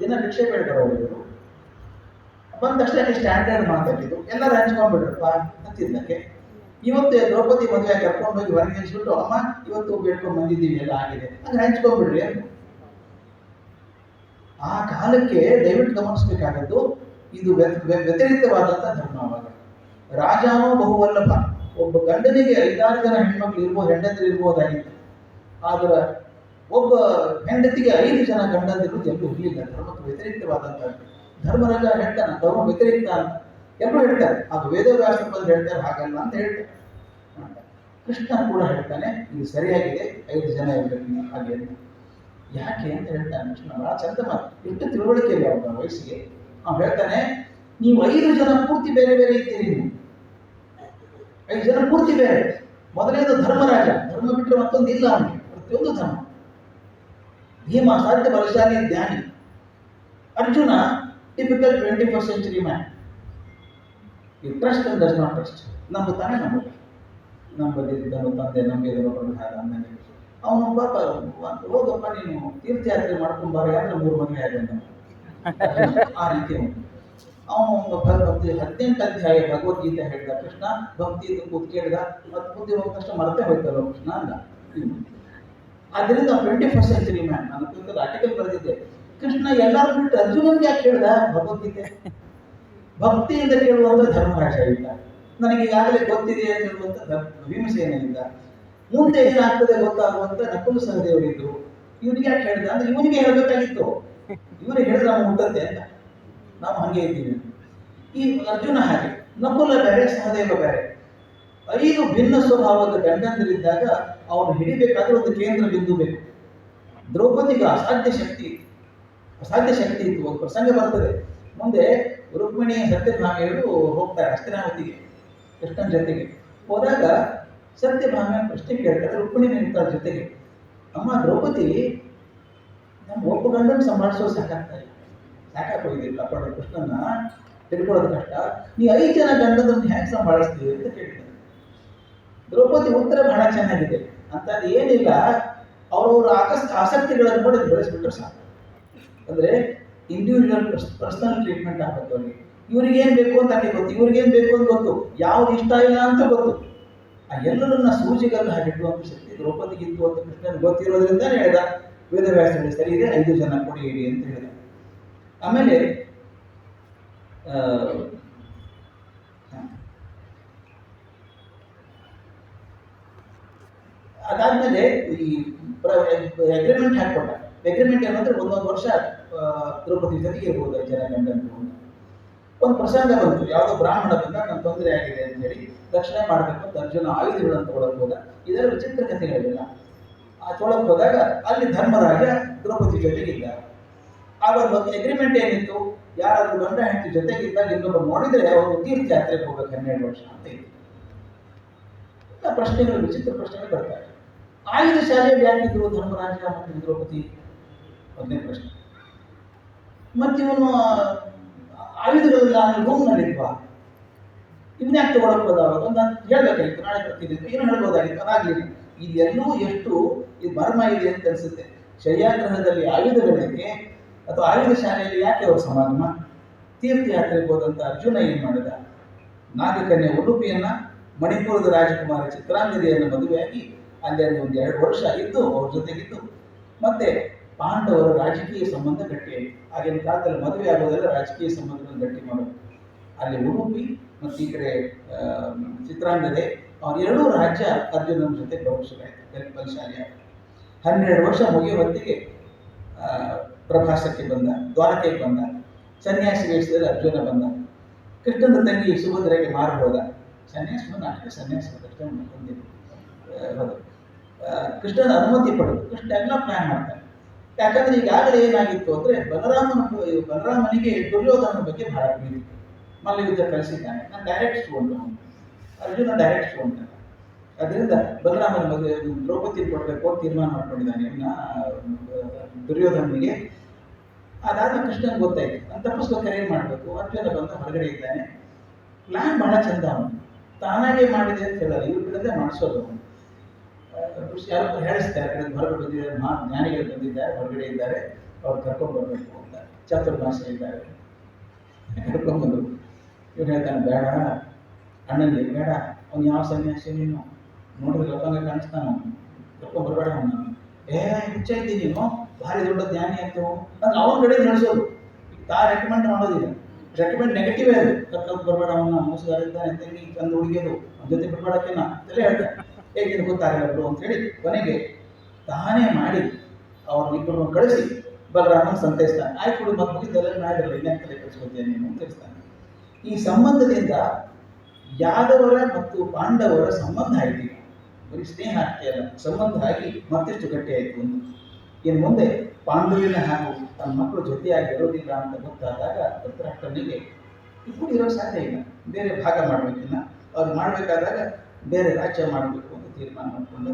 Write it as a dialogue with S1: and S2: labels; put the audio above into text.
S1: ದಿನ ಭಿಕ್ಷೆ ಬೇಡ ಹೋಗಿದ್ರು ಬಂದ ತಕ್ಷಣ ಸ್ಟ್ಯಾಂಡರ್ಡ್ ಮಾತಾಡಿದ್ದು ಎಲ್ಲರೂ ಹಂಚ್ಕೊಂಡ್ಬಿಡ್ರಪ್ಪ ಅಂತಿದ್ದಕ್ಕೆ ಇವತ್ತು ದ್ರೌಪದಿ ಮದುವೆ ಕರ್ಕೊಂಡು ಹೋಗಿ ಹೊರಗೆ ನಿಲ್ಸ್ಬಿಟ್ಟು ಅಮ್ಮ, ಇವತ್ತು ಬೇಡ್ಕೊಂಡು ಬಂದಿದ್ದೀವಿ, ಎಲ್ಲ ಆಗಿದೆ. ಹಂಗೆ ಹಂಚ್ಕೊಂಡ್ಬಿಡ್ರಿ ಆ ಕಾಲಕ್ಕೆ ದಯವಿಟ್ಟು ಗಮನಿಸಬೇಕಾದದ್ದು, ಇದು ವ್ಯತಿರಿಕ್ತವಾದಂಥ ಧರ್ಮ ಅವಾಗ. ರಾಜಾನೋ ಬಹುವಲ್ಲಭ. ಒಬ್ಬ ಗಂಡನಿಗೆ ಐದಾರು ಜನ ಹೆಣ್ಮಕ್ಳು ಇರ್ಬೋದು ಹೆಂಡತಿ ಇರ್ಬೋದಾಗಿತ್ತು. ಆದ್ರೆ ಒಬ್ಬ ಹೆಂಡತಿಗೆ ಐದು ಜನ ಗಂಡಂದಿರು ಎಲ್ಲೂ ಇರಲಿಲ್ಲ ಧರ್ಮಕ್ಕೆ ವ್ಯತಿರಿಕ್ತವಾದಂತ ಧರ್ಮರಾಜ ಹೇಳ್ತಾನೆ, ಧರ್ಮ ವ್ಯತಿರಿಕ್ತ ಅಂತ. ಎಲ್ಲರೂ ಹೇಳ್ತಾರೆ, ಅದು ವೇದವ್ಯಾಸ ಬಂದು ಹೇಳ್ತಾರೆ, ಹಾಗಲ್ಲ ಅಂತ ಹೇಳ್ತಾರೆ. ಕೃಷ್ಣ ಕೂಡ ಹೇಳ್ತಾನೆ, ಇದು ಸರಿಯಾಗಿದೆ, ಐದು ಜನ ಇರಬೇಕು ಹಾಗೆ ಯಾಕೆ ಅಂತ ಹೇಳ್ತಾನೆ ಕೃಷ್ಣ, ಬಹಳ ಚಂದ ಮಾತು. ಎಷ್ಟು ತಿಳುವಳಿಕೆ ಇಲ್ಲ ಅವನ ವಯಸ್ಸಿಗೆ. ಅವ್ನು ಹೇಳ್ತಾನೆ, ನೀವು ಐದು ಜನ ಪೂರ್ತಿ ಬೇರೆ ಬೇರೆ ಇದ್ದೀರಿ ನೀವು. ಐದು ಜನ ಪೂರ್ತಿ ಬೇರೆ. ಮೊದಲನೇದು ಧರ್ಮರಾಜ. ಧರ್ಮ ಬಿಟ್ಟರೆ ಮತ್ತೊಂದು ಇಲ್ಲ ಅವನಿಗೆ. ಪ್ರತಿಯೊಂದು ಧರ್ಮ. ಭೀಮ ಸಾಧ್ಯ ಬಲಶಾಲಿ ಜ್ಞಾನಿ Arjuna typical twenty first century man ಈ trust and does not trust ನಂಬುತ್ತಾನೆ ನಂಬುತ್ತೆ ನಂಬದಿದ್ದನು ತಂದೆ ನಂಬಿದನು ಪ್ರಧಾನ ಅಂದಂಗೆ ಅವನು ಪಾಪ ಒಂದು ಹೋಗಪ್ಪ ನೀನು ತೀರ್ಥಯಾತ್ರೆ ಮಾಡ್ಕೊಂಬಾರ ಯಾದ್ರೆ ಮೂರು ಮದುವೆ ಆಗ ಆ ರೀತಿ ಅವನು ಅವನು ಭಕ್ತಿ ಹದಿನೆಂಟು ಅಧ್ಯಾಯ ಭಗವದ್ಗೀತೆ ಹೇಳಿದ ಕೃಷ್ಣ ಭಕ್ತಿ ಇದು ಕೂತ್ ಕೇಳಿದ ಮತ್ತು ಬುದ್ಧಿ ಹೋದ ತಕ್ಷಣ ಮರ್ತೇ ಹೋಯ್ತಲ್ಲ ಕೃಷ್ಣ ಅಂದ ಇವ್ನು. ಆದ್ರಿಂದ ಟ್ವೆಂಟಿ ಫಸ್ಟ್ ಸೆಂಚುರಿ ಮ್ಯಾನ್ ನಾನು ಆರ್ಟಿಕಲ್ ಬರೆದಿದ್ದೆ. ಕೃಷ್ಣ ಎಲ್ಲರೂ ಬಿಟ್ಟು ಅರ್ಜುನನ್ಗೆ ಯಾಕೆ ಕೇಳ್ದ? ಭಗವದ್ಗೀತೆ. ಭಕ್ತಿಯಿಂದ ಕೇಳುವಂತ ಧರ್ಮರಾಜ ಇಲ್ಲ ನನಗೆ ಈಗಾಗಲೇ ಗೊತ್ತಿದೆ ಅಂತ ಹೇಳುವಂತ ಭೀಮಸೇನಿಂದ ಮುಂದೆ ಏನಾಗ್ತದೆ ಗೊತ್ತಾಗುವಂತ ನಕುಲು ಸಹದೇವರಿದ್ರು. ಇವನಿಗೆ ಯಾಕೆ ಹೇಳಿದ? ಅಂದ್ರೆ ಇವನಿಗೆ ಹೇಳಬೇಕಾಗಿತ್ತು. ಇವನಿಗೆ ಹೇಳಿದ್ರೆ ನಾವು ಮುಟ್ಟತ್ತೆ ಅಂತ. ನಾವು ಹಂಗೆ ಇದ್ದೀವಿ. ಈ ಅರ್ಜುನ ಹಾಗೆ. ನಕುಲ ಬೇರೆ, ಸಹದೇವ ಬೇರೆ. ಐದು ಭಿನ್ನ ಸ್ವಭಾವದ ಗಂಡಂದರಿದ್ದಾಗ ಅವನು ಹಿಡಿಬೇಕಾದ್ರೆ ಒಂದು ಕೇಂದ್ರ ಬಿಂದು ಬೇಕು. ದ್ರೌಪದಿಗೆ ಅಸಾಧ್ಯ ಶಕ್ತಿ. ಅಸಾಧ್ಯ ಶಕ್ತಿ ಇತ್ತು, ಒಂದು ಪ್ರಸಂಗ ಬರ್ತದೆ. ಮುಂದೆ ರುಕ್ಮಿಣಿ ಸತ್ಯಭಾಮೆಯರು ಹೋಗ್ತಾರೆ ಹಸ್ತಿನಾವತಿಗೆ ಕೃಷ್ಣನ ಜೊತೆಗೆ. ಹೋದಾಗ ಸತ್ಯಭಾಮೆ ಪ್ರಶ್ನೆ ಕೇಳ್ತಾರೆ ರುಕ್ಮಿಣಿ ನಿಂತಾರ ಜೊತೆಗೆ. ಅಮ್ಮ, ದ್ರೌಪದಿ, ನಮ್ಮ ಒಬ್ಬ ಗಂಡನ ಸಂಭಾಳಿಸೋ ಸಾಕಾಗ್ತಾ ಇಲ್ಲ. ಸಾಕಾಗಿ ಕಾಪಾಡೋ ಕೃಷ್ಣನ ತಿಳ್ಕೊಳ್ಳೋದು ಕಷ್ಟ. ನೀ ಐದು ಜನ ಗಂಡದನ್ನು ಹೇಗೆ ಸಂಭಾಳಿಸ್ತೀವಿ? ಅಂತ ಕೇಳಿದ್ದಾರೆ ದ್ರೌಪದಿ ಉತ್ತರ ಬಹಳ ಚೆನ್ನಾಗಿದೆ. ಅಂತ ಏನಿಲ್ಲ ಅವರವರ ಆಕಸ್ ಆಸಕ್ತಿಗಳನ್ನು ನೋಡಿ ಬೆಳೆಸ್ಬಿಟ್ರೆ ಸಾಕು. ಅಂದ್ರೆ ಇಂಡಿವಿಜುವಲ್ ಪರ್ಸನಲ್ ಟ್ರೀಟ್ಮೆಂಟ್ ಆಗುತ್ತೆ ಅವ್ರಿಗೆ. ಇವ್ರಿಗೆ ಏನ್ ಬೇಕು ಅಂತ ಆಕೆ ಗೊತ್ತು ಇವ್ರಿಗೇನು ಬೇಕು ಅಂತ ಗೊತ್ತು, ಯಾವ್ದು ಇಷ್ಟ ಇಲ್ಲ ಅಂತ ಗೊತ್ತು. ಆ ಎಲ್ಲರನ್ನ ಸೂಜಿಗಲ್ಲ ಹಾಕಿಡುವಂತ ಶಕ್ತಿ ದ್ರೌಪದಿಗಿತ್ತು ಅಂತ ಕೃಷ್ಣನ್ ಗೊತ್ತಿರೋದ್ರಿಂದ ಹೇಳಿದ. ವೇದವ್ಯಾಸ ಹೇಳಿ ಸರಿ, ಇದೆ ಐದು ಜನ ಕೊಡಿಯಿರಿ ಅಂತ ಹೇಳಿದ. ಆಮೇಲೆ ಆ, ಹ. ಅದಾದ್ಮೇಲೆ ಈ ಅಗ್ರಿಮೆಂಟ್ ಹಾಕ್ಕೊಂಡ. ಅಗ್ರಿಮೆಂಟ್ ಏನಂದ್ರೆ ಒಂದೊಂದು ವರ್ಷ ದ್ರೌಪದಿ ಜೊತೆಗೆ ಇರ್ಬೋದು ಜನ ಗಂಡಂದ್ರು ಒಂದು ಪ್ರಸಂಗ ಬಂತು. ಯಾವುದೋ ಬ್ರಾಹ್ಮಣ ಬಂದ ನನ್ನ ತೊಂದರೆ ಆಗಿದೆ ಅಂತ ಹೇಳಿ ರಕ್ಷಣೆ ಮಾಡಬೇಕು ಅಂತ ಅರ್ಜುನ ಆಯುಧಗಳನ್ನು ತೊಗೊಳಕ್ ಹೋದ. ಇದರ ವಿಚಿತ್ರ ಕಥೆಗಳಿಲ್ಲ ಆ ತೊಳಕ್ ಹೋದಾಗ ಅಲ್ಲಿ ಧರ್ಮರಾಜ ದ್ರೌಪದಿ ಜೊತೆಗಿದ್ದ ಆವಾಗ ಒಂದು ಅಗ್ರಿಮೆಂಟ್ ಏನಿತ್ತು? ಯಾರಾದ್ರೂ ಗಂಡ ಹೆಂಡತಿ ಜೊತೆಗಿದ್ದಾಗ ಇನ್ನೊಬ್ಬರು ನೋಡಿದ್ರೆ ಅವರು ತೀರ್ಥಯಾತ್ರೆಗೆ ಹೋಗ್ಬೇಕು ಹನ್ನೆರಡು ವರ್ಷ ಅಂತ ಇತ್ತು. ಪ್ರಶ್ನೆಗಳು, ವಿಚಿತ್ರ ಪ್ರಶ್ನೆಗಳು ಬರ್ತಾರೆ ಆಯುಧ ಶಾಲೆಯಲ್ಲಿ ಯಾಕಿದ್ರು ಧರ್ಮರಾಜ ಮತ್ತು ದ್ರೌಪದಿ? ಒಂದನೇ ಪ್ರಶ್ನೆ. ಮತ್ತೆ ಇವನು ಆಯುಧಗಳೆಲ್ಲ ರೂಮ್ನಲ್ಲಿಲ್ವಾ ಇವನ್ನ ಯಾಕೆ ತಗೊಳಕ್ ಹೋದಾಗ ಒಂದು ಹೇಳ್ಬೇಕಾಗಿತ್ತು, ನಾಳೆ ಏನು ಹೇಳ್ಬೋದಾಗಿತ್ತು. ಅದಾಗ್ಲಿಲ್ಲ ಇದೆಲ್ಲೂ ಎಷ್ಟು ಈ ಮರ್ಮ ಇದೆ ಅಂತ ಅನ್ಸುತ್ತೆ. ಶಯ್ಯಾಗ್ರಹದಲ್ಲಿ ಆಯುಧಗಳಿಗೆ ಅಥವಾ ಆಯುಧ ಶಾಲೆಯಲ್ಲಿ ಯಾಕೆ ಅವರು ಸಮಾಗಮ ತೀರ್ಥಯಾತ್ರೆಗೆ ಹೋದಂತ ಅರ್ಜುನ ಏನ್ ಮಾಡಿದ? ನಾಗಕನ್ಯೆ ಉಡುಪಿಯನ್ನ ಮಣಿಪುರದ ರಾಜಕುಮಾರ ಚಿತ್ರಾಂಗದಿಯನ್ನು ಮದುವೆಯಾಗಿ ಅಲ್ಲಿ ಒಂದು ಎರಡು ವರ್ಷ ಇದ್ದು ಅವ್ರ ಜೊತೆಗಿದ್ದು. ಮತ್ತೆ ಪಾಂಡವರ ರಾಜಕೀಯ ಸಂಬಂಧ ಗಟ್ಟಿಯಾಯಿತು ಆಗಿನ ಕಾಲದಲ್ಲಿ ಮದುವೆ ಆಗೋದೆಲ್ಲ ರಾಜಕೀಯ ಸಂಬಂಧಗಳನ್ನು ಗಟ್ಟಿ ಮಾಡೋದು. ಅಲ್ಲಿ ಉಡುಪಿ ಮತ್ತು ಈ ಕಡೆ ಚಿತ್ರಾಂಗದೆ ಅವ್ರ ಎರಡೂ ರಾಜ್ಯ ಅರ್ಜುನನ ಜೊತೆ ಗೌರವಿಸಲಾಯಿತು ಬಲಶಾಲಿಯ ಹನ್ನೆರಡು ವರ್ಷ ಮುಗಿಯುವ ಹೊತ್ತಿಗೆ ಪ್ರಭಾಸಕ್ಕೆ ಬಂದ ದ್ವಾರಕೆಗೆ ಬಂದ ಸನ್ಯಾಸಿ ವೇಷದಲ್ಲಿ ಅರ್ಜುನ ಬಂದ. ಕೃಷ್ಣನ ತಂಗಿ ಸುಭದ್ರೆಗೆ ಮಾರು ಹೋದ. ಸನ್ಯಾಸಿ ಬಂದ ನಾಟಕ ಸನ್ಯಾಸಿ ಆ, ಕೃಷ್ಣನ ಅನುಮತಿ ಪಡೆದು ಕೃಷ್ಣ ಎಲ್ಲ ಪ್ಲಾನ್ ಮಾಡ್ತಾನೆ. ಯಾಕಂದ್ರೆ ಈಗಾಗಲೇ ಏನಾಗಿತ್ತು ಅಂದ್ರೆ ಬಲರಾಮನ ಬಲರಾಮನಿಗೆ ದುರ್ಯೋಧನ ಬಗ್ಗೆ ಬಹಳ ಪ್ರೀತಿ ಮಲ್ಲಯುದ್ಧ ಕಲಿಸಿದ್ದಾನೆ ನಾನು direct student Arjuna direct student ಅದರಿಂದ ಬಲರಾಮನ ಬಗ್ಗೆ ದ್ರೌಪದಿ ಕೊಡಬೇಕು ಅಂತ ತೀರ್ಮಾನ ಮಾಡ್ಕೊಂಡಿದ್ದಾನೆ. ದುರ್ಯೋಧನಿಗೆ ಅದಾದ ಕೃಷ್ಣನ್ ಗೊತ್ತಾಯ್ತು. ನಾನು ತಪ್ಪಿಸ್ಬೇಕಾದ್ರೆ ಏನು ಮಾಡಬೇಕು? ಅರ್ಜುನ ಬಂದ ಹೊರಗಡೆ ಇದ್ದಾನೆ. ಪ್ಲಾನ್ ಬಹಳ ಚಂದ ಅವನು ತಾನಾಗೆ ಮಾಡಿದೆ ಅಂತ ಹೇಳಲ್ಲ. ಇವ್ರ ಕಡೆದೇ ಮಾಡಿಸೋದು ಅವನು ಯಾರು ಹೇಳಿಸ್ತಾರೆ ಕಡೆ ಹೊರಗಡೆ ಬಂದಿದ್ದಾರೆ, ಮಾ, ಜ್ಞಾನಿಗಳು ಬಂದಿದ್ದಾರೆ, ಹೊರಗಡೆ ಇದ್ದಾರೆ, ಅವ್ರು ಕರ್ಕೊಂಡ್ಬರ್ಬೇಕು ಅಂತ. ಚಾತುರ್ಮಾಸ ಇದ್ದಾರೆ. ಕರ್ಕೊಂಡ್ಬಂದ್ರು ಇವ್ರು ಹೇಳ್ತಾನೆ, ಬೇಡ ಅಣ್ಣನಿಗೆ ಬೇಡ, ಅವ್ನು ಯಾವ ಸನ್ಯಾಸಿ ನೀನು? ನೋಡಿದ್ರೆ ಲೋಕಂಗ ಕಾಣಿಸ್ತಾನ? ಕರ್ಕೊಂಡ್ಬರ್ಬೇಡ ಅವನು ಏ ಹುಚ್ಚ ಇದ್ದೀನಿ ನೀನು? ಭಾರಿ ದೊಡ್ಡ ಜ್ಞಾನಿ ಆಯ್ತು. ಅಂದ್ರೆ ಅವನ ಕಡೆ ನಡೆಸೋದು. ತಾ ರೆಕಮೆಂಡ್ ಮಾಡೋದಿಲ್ಲ. ರೆಕಮೆಂಡ್ ನೆಗೆಟಿವ್ ಅದು. ಕರ್ಕೊಂಡು ಬರಬೇಡ, ಅವನ ಮೋಸಗಾರ ಇದ್ದಾನೆ, ತಂಗಿ ತಂದು ಹುಡುಗಿಯದು, ಅವ್ನ ಜೊತೆ ಬಿಡ್ಬೇಡಕ್ಕೆನ ಅಂತೆಲ್ಲ ಹೇಳ್ತಾರೆ. ಹೇಗೆ ಹೋಗುತ್ತಾರೆ ಅವರು ಅಂತ ಅಂತೇಳಿ ಕೊನೆಗೆ ತಾನೇ ಮಾಡಿ ಅವರಿಬ್ಬರನ್ನು ಕಳಿಸಿ ಬಲರಾಮ ಸಂತೈಸ್ತಾನೆ. ಆಯ್ತು ಬಿಡು, ಮತ್ತೆ ಮುಗಿದೆಲ್ಲ ನಾಯಿದ್ರಲ್ಲ ಇನ್ನೇ ತಲೆ ಕಳಿಸ್ಕೊತೇನೆ ಅಂತ ತಿಳಿಸ್ತಾನೆ ಈ ಸಂಬಂಧದಿಂದ ಯಾದವರ ಮತ್ತು ಪಾಂಡವರ ಸಂಬಂಧ ಆಯ್ತು. ಬರೀ ಸ್ನೇಹ ಆಗ್ತಾ ಸಂಬಂಧ ಆಗಿ ಮತ್ತಷ್ಟು ಗಟ್ಟಿಯಾಯಿತು ಅಂತ ಇನ್ನು ಮುಂದೆ ಪಾಂಡವಿನ ಹಾಗೂ ತನ್ನ ಮಕ್ಕಳು ಜೊತೆಯಾಗಿ ಇರೋದಿಲ್ಲ ಅಂತ ಗೊತ್ತಾದಾಗ ಧೃತರಾಷ್ಟ್ರನಿಗೆ ಇಬ್ಬರು ಇರೋ ಸಾಧ್ಯ ಇಲ್ಲ, ಬೇರೆ ಭಾಗ ಮಾಡಬೇಕಿಲ್ಲ ಅವ್ರು ಮಾಡಬೇಕಾದಾಗ ಬೇರೆ ರಾಜ್ಯ ಮಾಡಬೇಕು. ಅಂತ ತೀರ್ಮಾನ ಮಾಡಿಕೊಂಡು